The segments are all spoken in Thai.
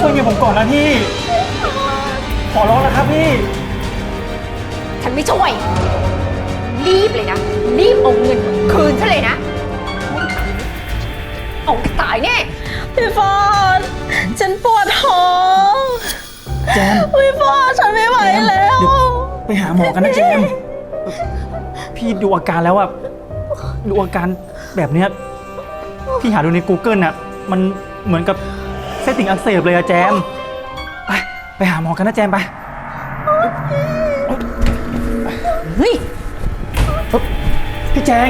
ช่วยเมียผมก่อนนะพี่ ขอร้องนะครับพี่ ฉันไม่ช่วย รีบเลยนะ รีบเอาเงินคืนฉันเลยนะ เอาตายแน่พี่ฟอดฉันปวดท้องแจมพี่ฟอดฉันไม่ไหวแล้วเดี๋ยวไปหาหมอกันนะเจมส์พี่ดูอาการแล้วอะดูอาการแบบเนี้ยพี่หาดูใน Google น่ะ มันเหมือนกับ เส้นติ่งอักเสบเลยอะแจม ไปไปหาหมอกันนะแจมไป เฮ้ย พี่แจง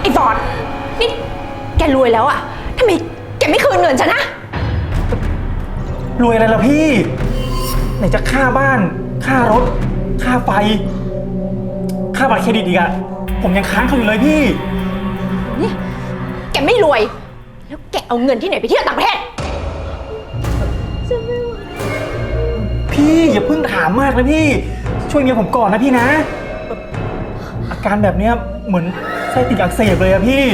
ไอ้ฟอร์ดนี่แกรวยแล้วอะทำไมแกไม่คืนเงินฉันนะ รวยอะไรล่ะพี่ ไหนจะค่าบ้าน ค่ารถ ค่าไฟ ค่าบัตรเครดิตอีกอะผมยังค้างเขาอยู่เลยพี่นี่แกไม่รวย แล้วแกเอาเงินที่ไหนไปเที่ยวต่างประเทศ พี่อย่าเพิ่งถามมากนะพี่ ช่วยเมียผมก่อนนะพี่นะ อาการแบบเนี้ยเหมือนไส้ติ่งอักเสบเลยอะพี่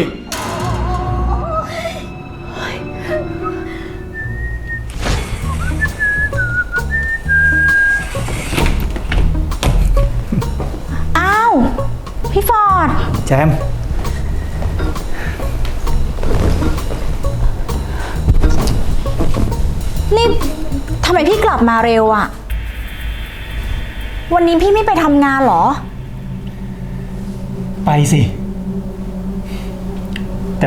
อ้าว พี่ฟอร์ด แจม นี่ทำไมพี่กลับมาเร็วอะ วันนี้พี่ไม่ไปทำงานเหรอ ไปสิ แต่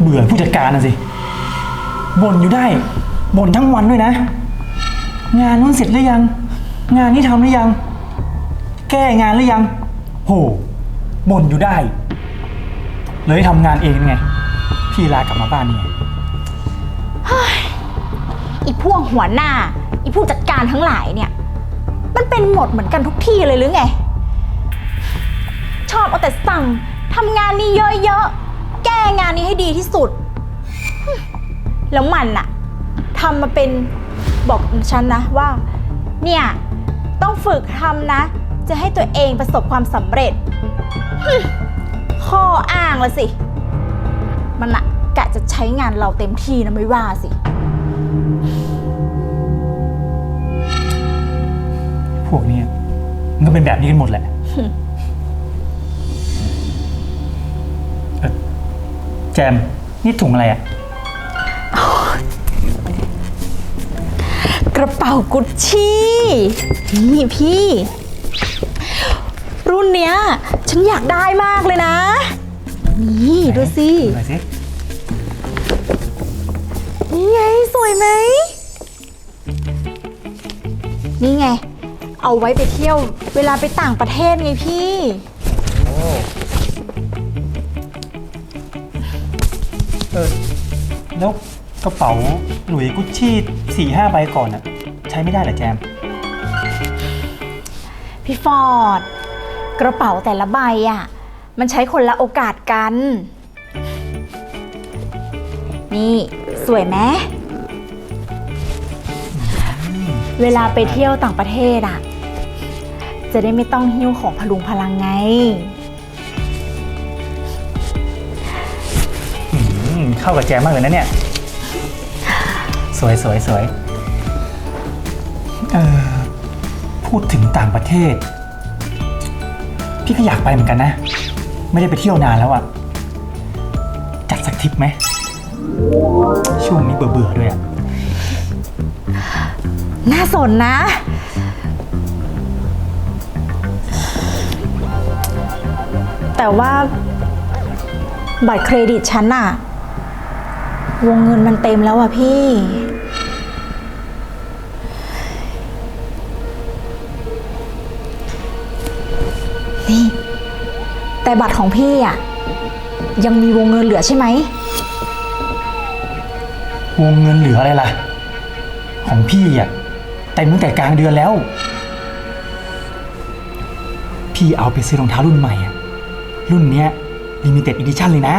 เบื่อผู้จัดการนะสิบ่นอยู่ได้บ่นทั้งวันด้วยนะ งานนู้นเสร็จหรือยัง งานนี้ทำหรือยัง แก้งานหรือยัง โหบ่นอยู่ได้ เลยทำงานเองไง พี่ลากลับมาบ้านนี่ไงอีพวกหัวหน้า อีผู้จัดการทั้งหลายเนี่ยมัน เป็นหมดเหมือนกันทุกที่เลยหรือไง ชอบเอาแต่สั่งทำงานนี้เยอะๆ แก้งานนี้ให้ดีที่สุด แล้วมันอะทำมาเป็นบอกฉันนะว่า เนี่ย ต้องฝึกทำนะ จะให้ตัวเองประสบความสำเร็จ ข้ออ้างละสิ มันอะกะจะใช้งานเราเต็มที่นะไม่ว่าสิ พวกเนี้ยมันก็เป็นแบบนี้กันหมดแหละเอ่อแจม นี่ถุงอะไรอะกระเป๋ากุชชี่ นี่พี่ รุ่นเนี้ย ฉันอยากได้มากเลยนะ นี่ดูสิ ดูหน่อยสินี่ไง สวยไหม นี่ไง เอาไว้ไปเที่ยว เวลาไปต่างประเทศไงพี่ เออแล้วกระเป๋าหลุยส์กุชชี่สี่ห้าใบก่อนอะใช้ไม่ได้เหรอแจม พี่ฟอร์ด กระเป๋าแต่ละใบอะ มันใช้คนละโอกาสกัน นี่สวยไหมเวลาไปเที่ยวต่างประเทศอะ จะได้ไม่ต้องหิ้วของพลุงพลังไง อืมเข้ากับแจมมากเลยนะเนี่ย สวยสวยสวยเออพูดถึงต่างประเทศ พี่ก็อยากไปเหมือนกันนะ ไม่ได้ไปเที่ยวนานแล้วอะจัดสักทริปไหม ช่วงนี้เบื่อเบื่อๆด้วยอะน่าสนนะ แต่ว่าบัตรเครดิตฉันอะวงเงินมันเต็มแล้วอะพี่ นี่ แต่บัตรของพี่อะยังมีวงเงินเหลือใช่ไหม วงเงินเหลืออะไรล่ะ ของพี่อะเต็มตั้งแต่กลางเดือนแล้ว พี่เอาไปซื้อรองเท้ารุ่นใหม่อะ รุ่นเนี้ยลิมิเต็ดอีดิชั่นเลยนะ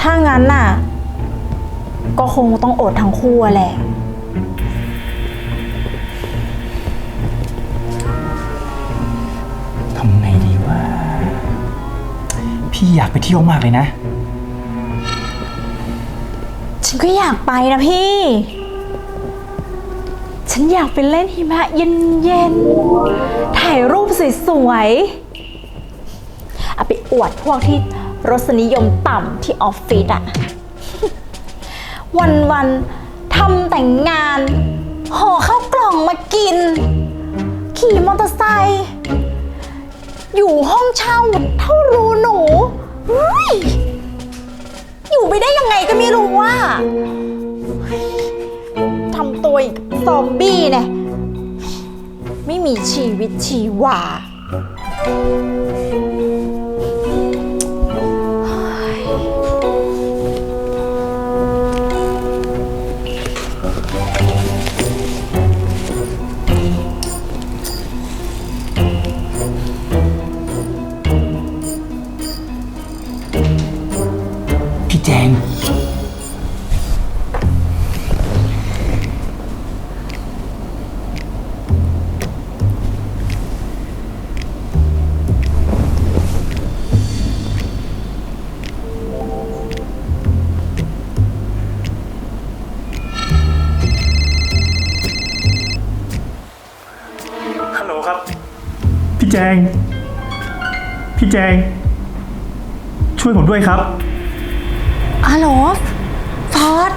ถ้างั้นน่ะ ก็คงต้องอดทั้งคู่อะแหละ ทำไงดีว่าพี่อยากไปเที่ยวมากเลยนะ ฉันก็อยากไปนะพี่ ฉันอยากไปเล่นหิมะเย็นๆ ถ่ายรูปสวยๆ เอาไปอวดพวกที่รสนิยมต่ำที่ออฟฟิศอะวันๆทำแต่งงานห่อข้าวกล่องมากิน ขี่มอเตอร์ไซค์อยู่ห้องเช่าเท่ารูหนูอยู่ไปได้ยังไงก็ไม่รู้ว่าทำตัวอย่างกับ ซอมบี้เนี่ย ไม่มีชีวิตชีวา ช่วยผมด้วยครับฮัลโหลฟอร์ด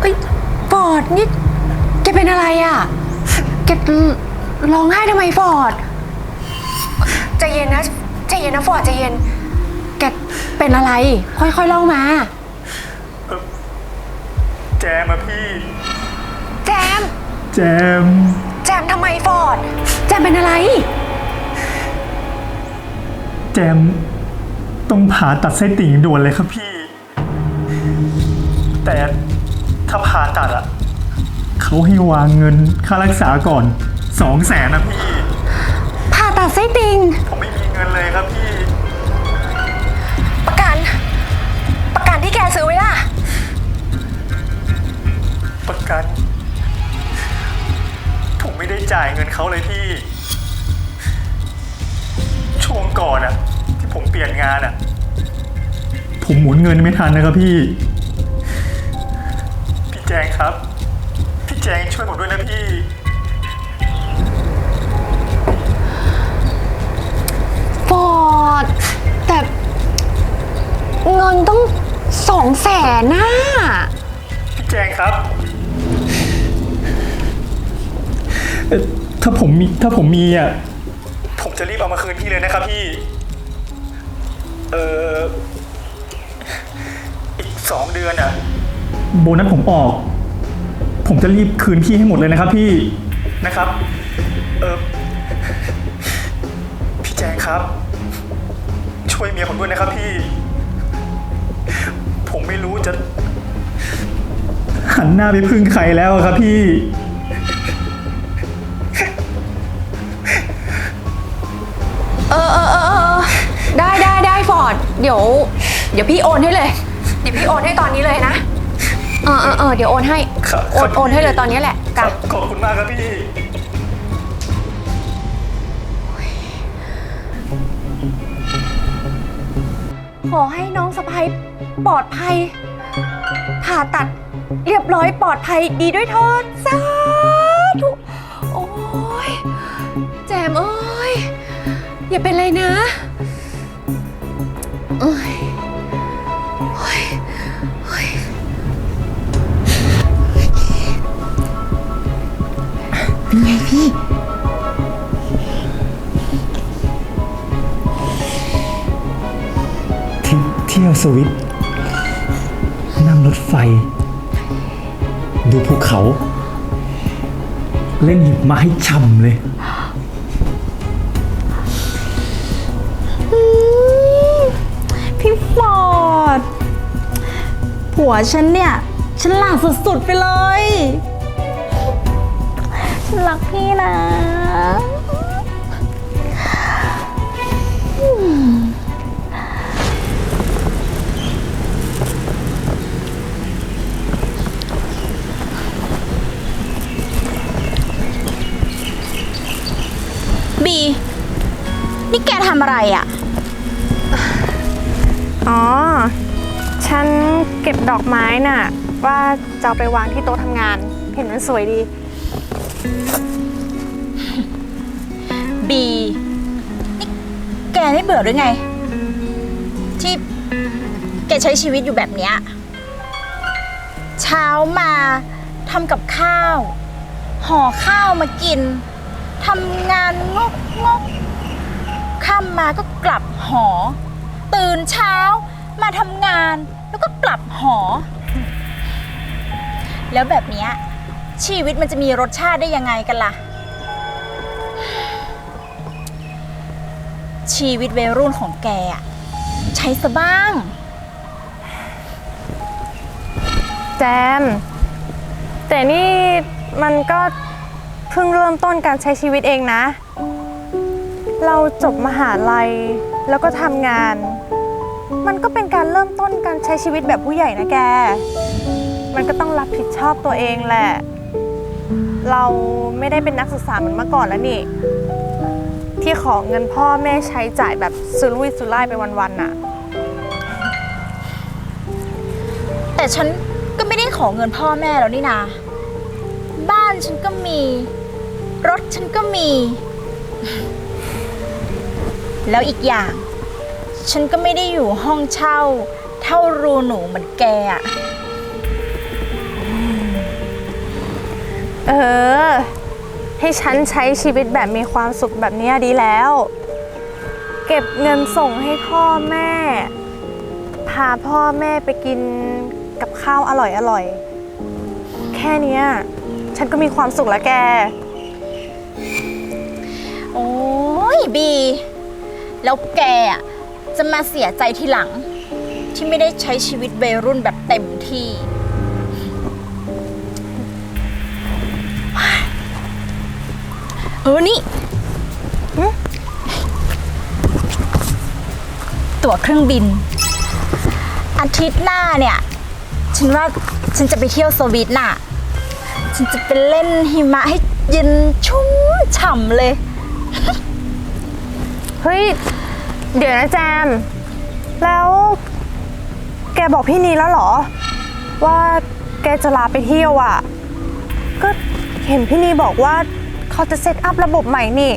เอ้ยฟอร์ดนี่แกเป็นอะไรอะ่ะแกร้องไห้ทำไมฟอร์ดใจเย็นนะใจเย็นนะฟอร์ดใจเย็น แกเป็นอะไร ค่อยๆเล่ามา แจมอะพี่ แจม แจม แจมทำไมฟอร์ด แจมเป็นอะไร แจม ต้องผ่าตัดไส้ติ่งด่วนเลยครับพี่ แต่ถ้าผ่าตัดอะเขาให้วางเงินค่ารักษาก่อนสองแสนนะพี่ ผ่าตัดไส้ติ่งผมไม่มีเงินเลยครับพี่ ประกัน ประกันที่แกซื้อไว้ล่ะ ประกัน ผมไม่ได้จ่ายเงินเขาเลยพี่ ช่วงก่อนอะที่ผม เปลี่ยนงานอะผมหมุนเงินไม่ทันนะครับพี่ พี่แจงครับ พี่แจงช่วยผมด้วยนะพี่ ฟอร์ดแต่เงินต้องสองแสนน่ะพี่แจงครับเอ่อถ้าผมมีถ้าผมมีอะ ผมจะรีบเอามาคืนพี่เลยนะครับพี่ เอออีกสองเดือนอะ โบนัสผมออก ผมจะรีบคืนพี่ให้หมดเลยนะครับพี่ นะครับ เออพี่แจงครับ ช่วยเมียผมด้วยนะครับพี่ ผมไม่รู้จะ หันหน้าไปพึ่งใครแล้วอะครับพี่ เดี๋ยว เดี๋ยวพี่โอนให้เลย เดี๋ยวพี่โอนให้ตอนนี้เลยนะ เออเออเออเดี๋ยวโอนให้ ครับโอนครับโอนให้เลยตอนนี้แหละคกัรันบขอบคุณมากครับพี่ ขอให้น้องสะพ้ยปลอดภัย ผ่าตัดเรียบร้อยปลอดภัยดีด้วยเถิดสาธุโอ้ยแจมเอ้ยอย่าเป็นไรนะ เอ้ยโอ้ยโอ้ยทริปเที่ยวสวิตนั่งรถไฟ ดูภูเขา เล่นหิมะให้ช่ำเลย ผัวฉันเนี่ยฉันหลาดสุดๆไปเลย ฉันรักพี่นะ บี นี่แกทำอะไรอะ่ะ อ๋อ ฉันเก็บดอกไม้น่ะ ว่าจะเอาไปวางที่โต๊ะทำงาน เห็นมันสวยดี บีนี่แกไม่เบื่อหรือไง ที่แกใช้ชีวิตอยู่แบบเนี้ยเช้ามาทำกับข้าว ห่อข้าวมากินทำงานงกงกค่ำมาก็กลับหอ ตื่นเช้า มาทำงานแล้วก็กลับหอ แล้วแบบเนี้ยชีวิตมันจะมีรสชาติได้ยังไงกันล่ะ ชีวิตวัยรุ่นของแกอะใช้ซะบ้าง แจม แต่นี่มันก็เพิ่งเริ่มต้นการใช้ชีวิตเองนะ เราจบมหาลัยแล้วก็ทำงาน มันก็เป็นการเริ่มต้นการใช้ชีวิตแบบผู้ใหญ่นะแก มันก็ต้องรับผิดชอบตัวเองแหละ เราไม่ได้เป็นนักศึกษาเหมือนเมื่อก่อนแล้วนี่ ที่ขอเงินพ่อแม่ใช้จ่ายแบบสุรุ่ยสุร่ายไปวันๆน่ะ แต่ฉันก็ไม่ได้ขอเงินพ่อแม่แล้วนี่นา บ้านฉันก็มี รถฉันก็มี แล้วอีกอย่าง ฉันก็ไม่ได้อยู่ห้องเช่า เท่ารูหนูเหมือนแกอะเออ ให้ฉันใช้ชีวิตแบบมีความสุขแบบเนี้ยดีแล้ว เก็บเงินส่งให้พ่อแม่ พาพ่อแม่ไปกินกับข้าวอร่อยอร่อยๆแค่เนี้ย ฉันก็มีความสุขแล้วแก โอ้ยบี แล้วแกอะ จะมาเสียใจทีหลัง ที่ไม่ได้ใช้ชีวิตวัยรุ่นแบบเต็มที่ เออนี่หึตั๋วเครื่องบิน อาทิตย์หน้าเนี่ย ฉันว่าฉันจะไปเที่ยวสวีทน่ะ ฉันจะไปเล่นหิมะให้เย็นชุ่มฉ่ำเลย เฮ้ย เดี๋ยวนะแจม แล้ว แกบอกพี่นีแล้วเหรอ ว่าแกจะลาไปเที่ยวอะ ก็เห็นพี่นีบอกว่าเขาจะเซตอัพระบบใหม่นี่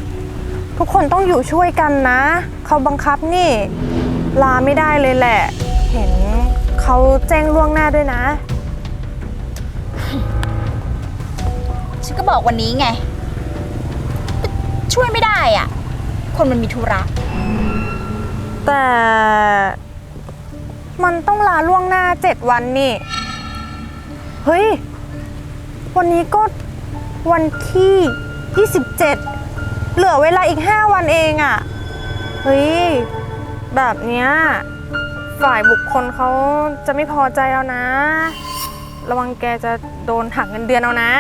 ทุกคนต้องอยู่ช่วยกันนะ เขาบังคับนี่ ลาไม่ได้เลยแหละ เห็นเขาแจ้งล่วงหน้าด้วยนะ ฉันก็บอกวันนี้ไง ช่วยไม่ได้อะ คนมันมีธุระ แต่มันต้องลาล่วงหน้าเจ็ดวันนี่ เฮ้ย วันนี้ก็วันที่ 27 เหลือเวลาอีก 5 วันเองอะ่ะ เฮ้ย แบบเนี้ยฝ่ายบุคคลเขาจะไม่พอใจแล้วนะ ระวังแกจะโดนหักเงินเดือนเอานะ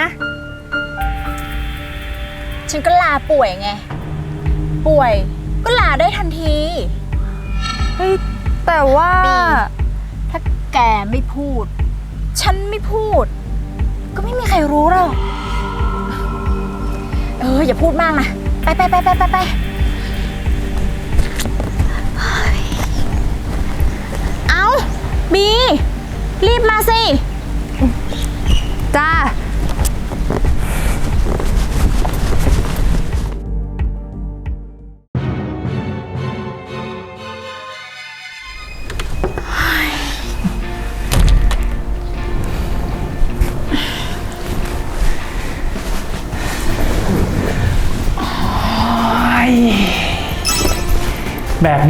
ฉันก็ลาป่วยไง ป่วยก็ลาได้ทันที เฮ้ยแต่ว่า ถ้าแกไม่พูด ฉันไม่พูด ก็ไม่มีใครรู้หรอก เออ อย่าพูดมากนะ ไปไปไปไปไปไปเอาบี รีบมาสิ จ้า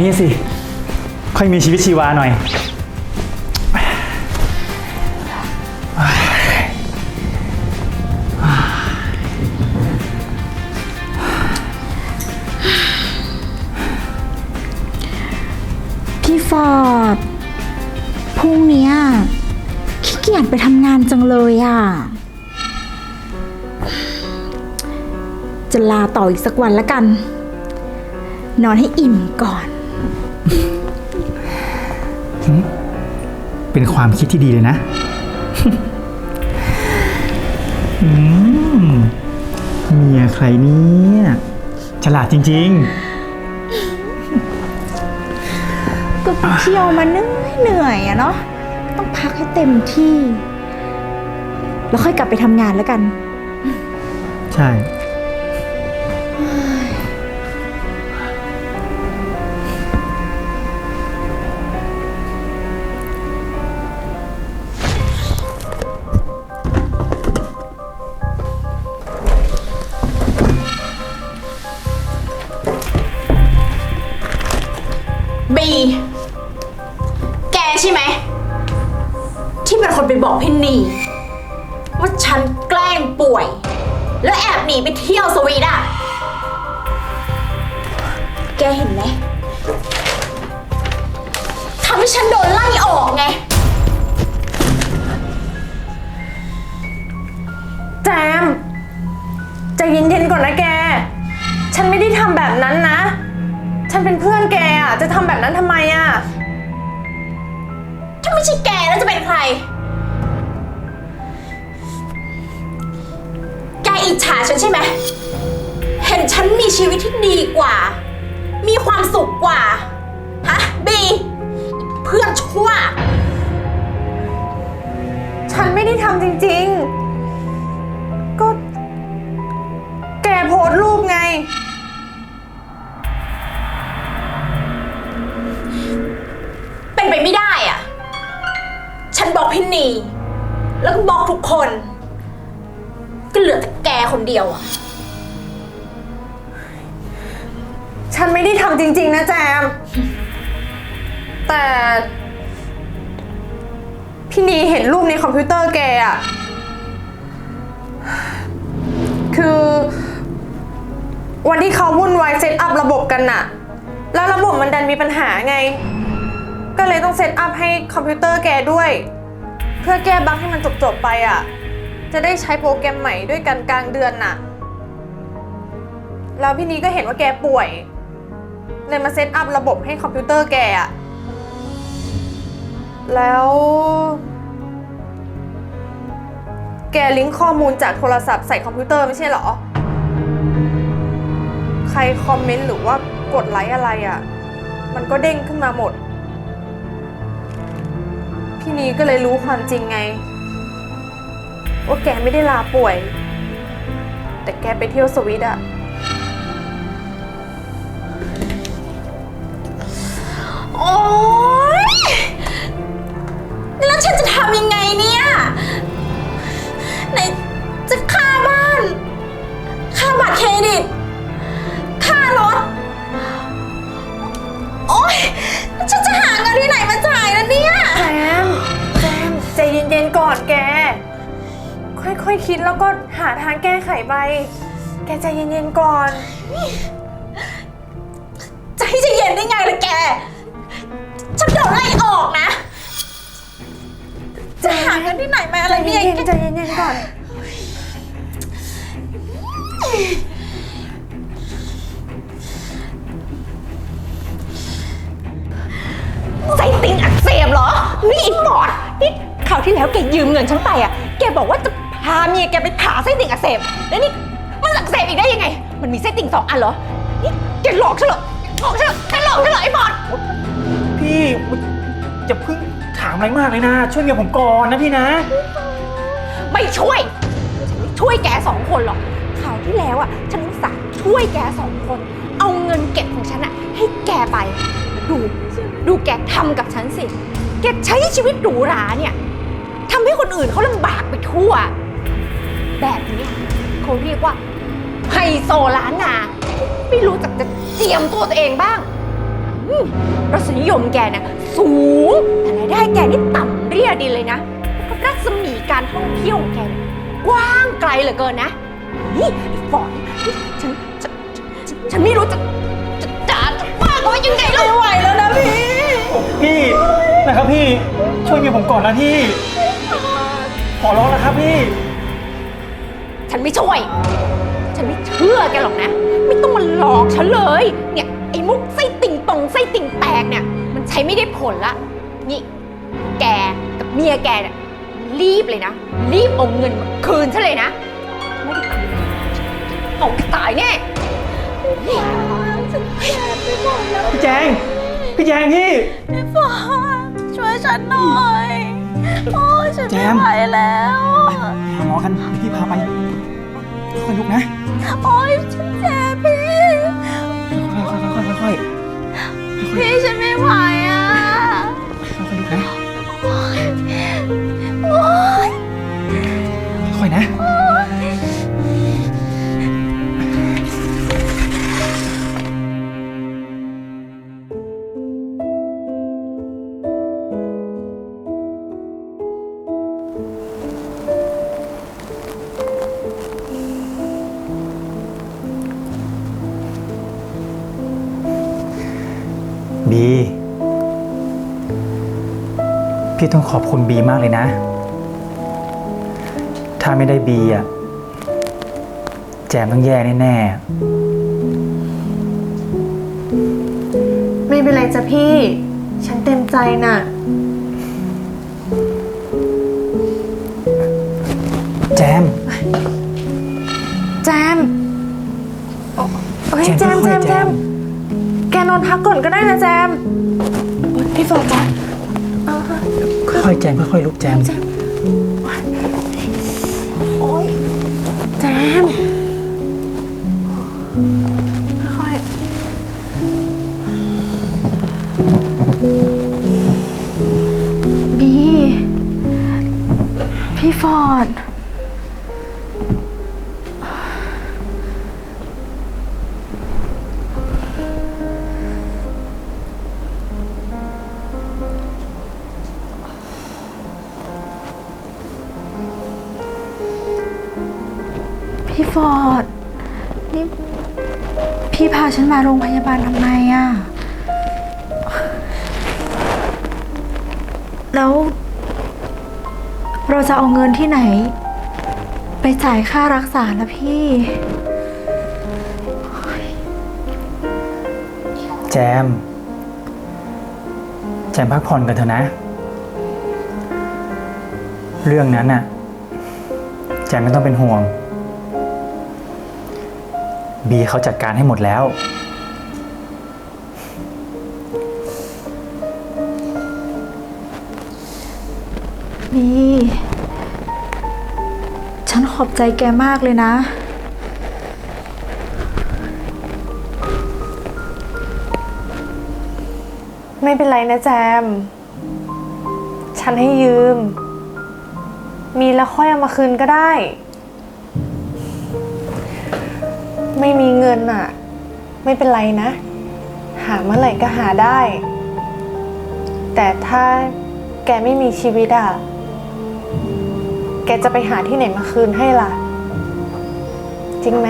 นี้สิ ค่อยมีชีวิตชีวาหน่อย พี่ฟอร์ดพรุ่งเนี้ยขี้เกียจไปทำงานจังเลยอะ จะลาต่ออีกสักวันละกัน นอนให้อิ่มก่อน เป็นความคิดที่ดีเลยนะ อืมเมียใครเนี่ยฉลาดจริง ๆ ก็เที่ยวมาเหนื่อยเหนื่อยอะเนาะต้องพักให้เต็มที่ แล้วค่อยกลับไปทำงานแล้วกัน ใช่ ชีวิตที่ดีกว่า มีความสุขกว่า ฮะ บีเพื่อนชั่ว ฉันไม่ได้ทำจริงๆ ก็ แกโพสต์รูปไง เป็นไปไม่ได้อะฉันบอกพี่นี แล้วก็บอกทุกคน ก็เหลือแต่แกคนเดียวอะ ฉันไม่ได้ทำจริง ๆ นะแจม แต่ พี่นีเห็นรูปในคอมพิวเตอร์แกอะคือ วันที่เขาวุ่นวายเซตอัพระบบกันน่ะ แล้วระบบมันดันมีปัญหาไง ก็เลยต้องเซตอัพให้คอมพิวเตอร์แกด้วย เพื่อแก้บั๊กให้มันจบ ๆ ไปอะจะได้ใช้โปรแกรมใหม่ด้วยกันกลางเดือนน่ะ แล้วพี่นี้ก็เห็นว่าแกป่วย เลยมาเซตอัพระบบให้คอมพิวเตอร์แกอะแล้ว แกลิงก์ข้อมูลจากโทรศัพท์ใส่คอมพิวเตอร์ไม่ใช่เหรอ ใครคอมเมนต์หรือว่ากดไลค์อะไรอะ่ะ มันก็เด้งขึ้นมาหมด พี่นีก็เลยรู้ความจริงไง ว่าแกไม่ได้ลาป่วย แต่แกไปเที่ยวสวิตอะ โอ๊ย แล้วฉันจะทำยังไงเนี่ยไหนจะค่าบ้าน ค่าบัตรเครดิต ค่ารถ โอ๊ย ฉันจะหาเงินที่ไหนมาจ่ายแล่ะเนี่ย แจมแจมใจเย็นๆก่อนแก ค่อยๆคคิดแล้วก็หาทางแก้ไขไป แกใจเย็นๆก่อน เมียแกไปผ่าไส้ติ่งอักเสบแล้วนี่มันอักเสบอีกได้ยังไง มันมีไส้ติ่งสองอันเหรอนี่แกหลอกฉันเหรอหลอกฉันเหรอแกหลอกฉันเหรอไอ้ปอดพี่จะเพิ่งถามอะไรมากเลยนะ ช่วยเมียผมก่อนนะพี่นะ ไม่ช่วยฉันไม่ช่วยแกสองคนหรอกคราวที่แล้วอะฉันอุตส่าห์ช่วยแกสองคน เอาเงินเก็บของฉันอะให้แกไป ดู ดูแกทำกับฉันสิ แกใช้ชีวิตหรูหราเนี่ยทำให้คนอื่นเขาลำบากไปทั่ว แบบเนี้ยเขาเรียกว่าไฮโซล้านนา ไม่รู้จักจะเจียมตัวตัวเองบ้างอืมรสนิยมแกเนี่ยสูง แต่รายได้แกนี่ต่ำเรียดินเลยนะแล้วก็รัศมีการท่องเที่ยวของแกเนี่ยกว้างไกลเหลือเกินนะ นี่ไอ้ฟอนนี่ฉันฉันฉันฉันไม่รู้จะจะจะจะว่าเขายังไงแล้วไม่ไหวแล้วนะพี่ พี่นะครับพี่ช่วยเมียผมก่อนนะพี่ ขอร้องนะครับพี่ นไม่ช่วย ฉันไม่เชื่อแกหรอกนะ ไม่ต้องมาหลอกฉันเลย เนี่ยไอ้มุกไส้ติ่งตรงไส้ติ่งแตกเนี่ย มันใช้ไม่ได้ผลละ นี่แกกับเมียแกเนี่ยรีบเลยนะ รีบเอาเงินมาคืนฉันเลยนะ ไม่ได้คืนเอาตายแน่นี่ฉันแย่ไปหมดแล้วพี่แจง พี่แจงพี่ พี่ฟอดช่วยฉันหน่อย โอ้ยฉันแจไม่ม ไหวแล้วไปหาหมอกันเดี๋ยวพี่พาไปค่อยๆลุกนะโอ้ยฉันเจ็บพี่ ค่อยๆค่อยพี่ฉันไม่ไหวอะ พี่ต้องขอบคุณบีมากเลยนะ ถ้าไม่ได้บีอะแจมต้องแย่แน่ไม่เป็นไรจ้ะพี่ ฉันเต็มใจน่ะ ๆแจม แจมเฮ้ยแจมค่แจอยมๆแจม แกนอนพักก่อนก็ได้นะแจมโอ๊ยพี่ฟอร์ดจ้ะเอา ค่อยๆแจมค่อยๆลุกแจมโอ๊ยแจมค่อยๆบีพี่ฟอร์ด มาโรงพยาบาลทำไมอะแล้ว เราจะเอาเงินที่ไหน ไปจ่ายค่ารักษาละพี่ แจม แจมพักผ่อนกันเถอะนะ เรื่องนั้นน่ะ แจมไม่ต้องเป็นห่วง บีเขาจัดการให้หมดแล้ว บีฉันขอบใจแกมากเลยนะ ไม่เป็นไรนะแจม ฉันให้ยืม มีแล้วค่อยเอามาคืนก็ได้ งินอะไม่เป็นไรนะ หาเมื่อไหร่ก็หาได้ แต่ถ้าแกไม่มีชีวิตอะแกจะไปหาที่ไหนมาคืนให้ล่ะ จริงไหม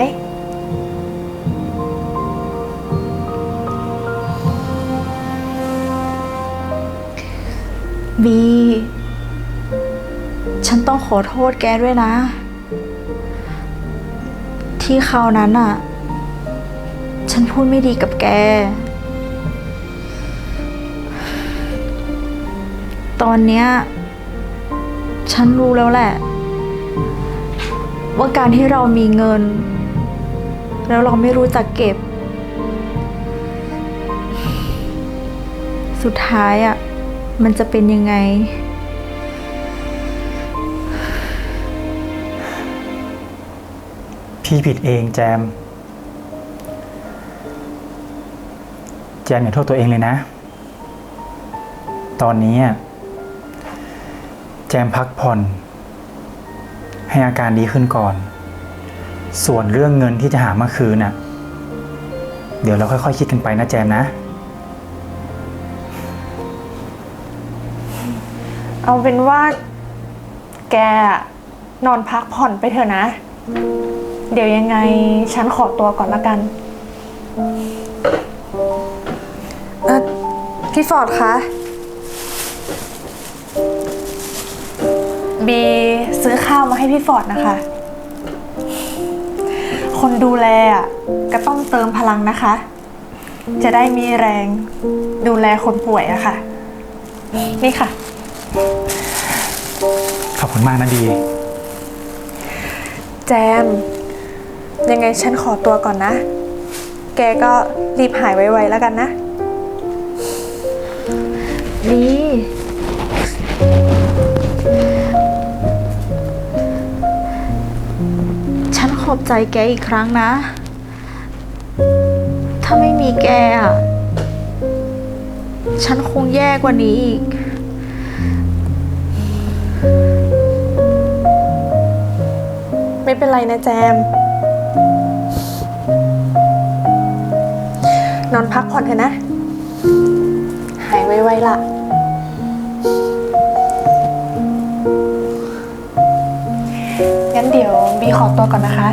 บี ฉันต้องขอโทษแกด้วยนะ ที่คราวนั้นอะ พูดไม่ดีกับแก ตอนเนี้ย ฉันรู้แล้วแหละ ว่าการที่เรามีเงิน แล้วเราไม่รู้จักเก็บ สุดท้ายอะ มันจะเป็นยังไงพี่ผิดเองแจม แจมอย่าโทษตัวเองเลยนะ ตอนนี้แจมพักผ่อน ให้อาการดีขึ้นก่อน ส่วนเรื่องเงินที่จะหามาคืนน่ะ เดี๋ยวเราค่อยๆคิดกันไปนะแจมนะ เอาเป็นว่าแกนอนพักผ่อนไปเถอะนะ เดี๋ยวยังไงฉันขอตัวก่อนละกัน พี่ฟอร์ดคะบีซื้อข้าวมาให้พี่ฟอร์ดนะคะ คนดูแลอะก็ต้องเติมพลังนะคะ จะได้มีแรงดูแลคนป่วยอะค่ะ นี่ค่ะ ขอบคุณมากนะดีแจม ยังไงฉันขอตัวก่อนนะ แกก็รีบหายไวๆแล้วกันนะ อบใจแกอีกครั้งนะ ถ้าไม่มีแกอะฉันคงแย่กว่านี้อีก ไม่เป็นไรนะแจม นอนพักผ่อนเถอะนะ หายไวๆล่ะ พี่ขอตัวก่อนนะคะ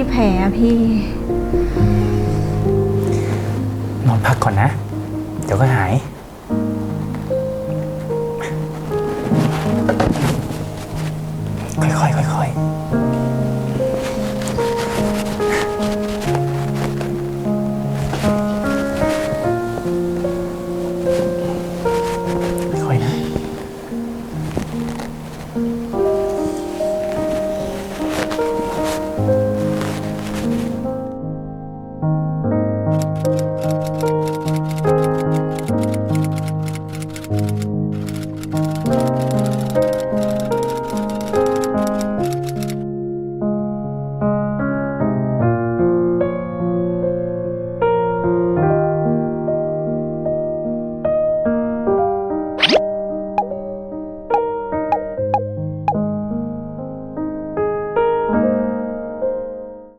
ที่แผลอะพี่ นอนพักก่อนนะ เดี๋ยวก็หาย ค่อยๆค่อยๆ